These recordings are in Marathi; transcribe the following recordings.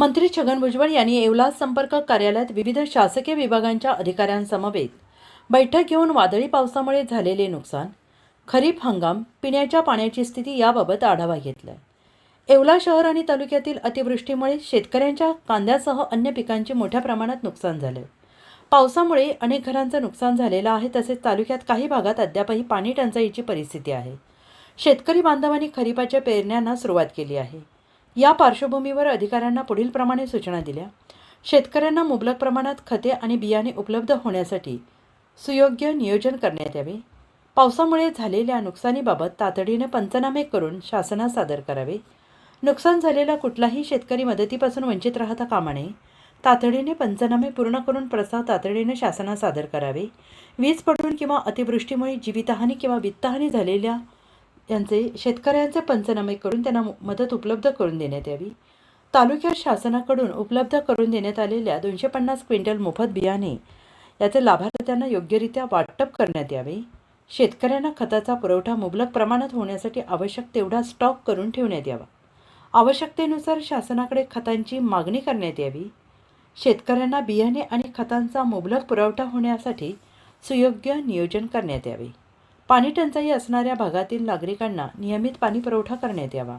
मंत्री छगन भुजबळ यांनी येवला संपर्क कार्यालयात विविध शासकीय विभागांच्या अधिकाऱ्यांसमवेत बैठक घेऊन वादळी पावसामुळे झालेले नुकसान खरीप हंगाम पिण्याच्या पाण्याची स्थिती याबाबत आढावा घेतला येवला शहर आणि तालुक्यातील अतिवृष्टीमुळे शेतकऱ्यांच्या कांद्यासह अन्य पिकांचे मोठ्या प्रमाणात नुकसान झाले पावसामुळे अनेक घरांचं नुकसान झालेलं आहे तसेच तालुक्यात काही भागात अद्यापही पाणी टंचाईची परिस्थिती आहे. शेतकरी बांधवांनी खरीपाच्या पेरण्यांना सुरुवात केली आहे. या पार्श्वभूमीवर अधिकाऱ्यांना पुढील प्रमाणे सूचना दिल्या. शेतकऱ्यांना मुबलक प्रमाणात खते आणि बियाणे उपलब्ध होण्यासाठी सुयोग्य नियोजन करण्यात यावे. पावसामुळे झालेल्या नुकसानीबाबत तातडीने पंचनामे करून शासनास सादर करावे. नुकसान झालेला कुठलाही शेतकरी मदतीपासून वंचित राहता कामा नये. तातडीने पंचनामे पूर्ण करून प्रस्ताव तातडीने शासनास सादर करावे. वीज पडून किंवा अतिवृष्टीमुळे जीवितहानी किंवा वित्तहानी झालेल्या यांचे शेतकऱ्यांचे पंचनामे करून त्यांना मदत उपलब्ध करून देण्यात यावी. तालुक्यात शासनाकडून उपलब्ध करून देण्यात आलेल्या दोनशे पन्नास क्विंटल मोफत बियाणे याचे लाभार्थ्यांना योग्यरित्या वाटप करण्यात यावे. शेतकऱ्यांना खताचा पुरवठा मुबलक प्रमाणात होण्यासाठी आवश्यक तेवढा स्टॉक करून ठेवण्यात यावा. आवश्यकतेनुसार शासनाकडे खतांची मागणी करण्यात यावी. शेतकऱ्यांना बियाणे आणि खतांचा मुबलक पुरवठा होण्यासाठी सुयोग्य नियोजन करण्यात यावे. पाणी टंचाई असणाऱ्या भागातील नागरिकांना नियमित पाणी पुरवठा करण्यात यावा.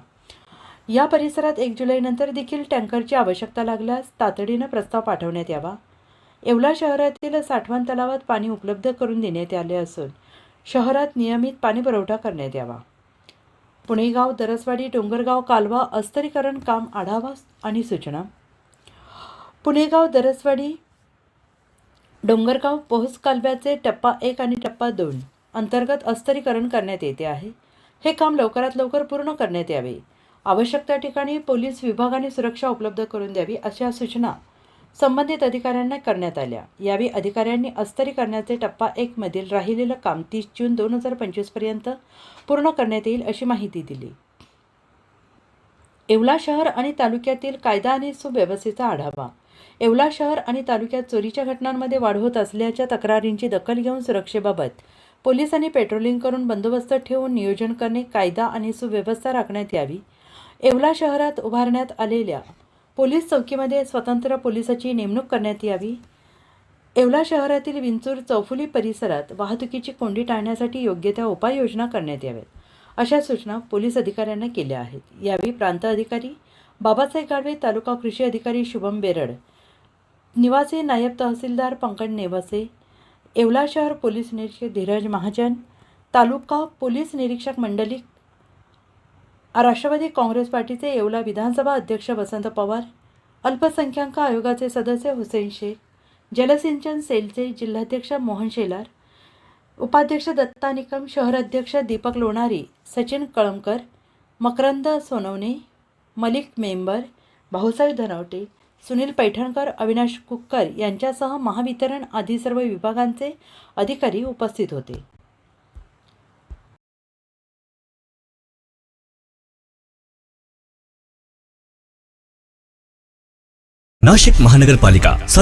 या परिसरात एक जुलैनंतर देखील टँकरची आवश्यकता लागल्यास तातडीनं प्रस्ताव पाठवण्यात यावा. येवला शहरातील साठवण तलावात पाणी उपलब्ध करून देण्यात आले असून शहरात नियमित पाणी पुरवठा करण्यात यावा. पुणेगाव दरसवाडी डोंगरगाव कालवा अस्तरीकरण काम आढावा आणि सूचना. पुणेगाव दरसवाडी डोंगरगाव पोहोच कालव्याचे टप्पा एक आणि टप्पा दोन. अंतर्गत अस्तरीकरण करण्यात येते आहे. हे काम लवकरात लवकर पूर्ण करण्यात यावे. आवश्यक त्या ठिकाणी पोलीस विभागाने सुरक्षा उपलब्ध करून द्यावी अशा सूचना संबंधित अधिकाऱ्यांना करण्यात आल्या. यावेळी अधिकाऱ्यांनी अस्तरीकरणाचे टप्पा एक मधील राहिलेलं काम तीस जून दोन हजार पंचवीसपर्यंत पूर्ण करण्यात येईल अशी माहिती दिली. येवला शहर आणि तालुक्यातील कायदा आणि सुव्यवस्थेचा आढावा. येवला शहर आणि तालुक्यात चोरीच्या घटनांमध्ये वाढ होत असल्याच्या तक्रारींची दखल घेऊन सुरक्षेबाबत पोलिसांनी पेट्रोलिंग करून बंदोबस्त ठेवून नियोजन करणे कायदा आणि सुव्यवस्था राखण्यात यावी. येवला शहरात उभारण्यात आलेल्या पोलीस चौकीमध्ये स्वतंत्र पोलिसाची नेमणूक करण्यात यावी. येवला शहरातील विंचूर चौफुली परिसरात वाहतुकीची कोंडी टाळण्यासाठी योग्य त्या उपाययोजना करण्यात याव्यात अशा सूचना पोलीस अधिकाऱ्यांना केल्या आहेत. यावेळी प्रांत अधिकारी बाबासाहेब गाडवे तालुका कृषी अधिकारी शुभम बेरड निवासी नायब तहसीलदार पंकज नेवसे येवला शहर पोलीस निरीक्षक धीरज महाजन तालुका पोलीस निरीक्षक मंडली राष्ट्रवादी काँग्रेस पार्टीचे येवला विधानसभा अध्यक्ष वसंत पवार अल्पसंख्याक आयोगाचे सदस्य हुसेन शेख जलसिंचन सेलचे जिल्हाध्यक्ष मोहन शेलार उपाध्यक्ष दत्ता निकम शहराध्यक्ष दीपक लोणारी सचिन कळमकर मकरंद सोनवणे मलिक मेंबर भाऊसाहेब धनवटे सुनील पैठणकर अविनाश कुक्कर यांच्यासह महावितरण आदी सर्व विभागांचे अधिकारी उपस्थित होते. नाशिक महानगरपालिका सर्व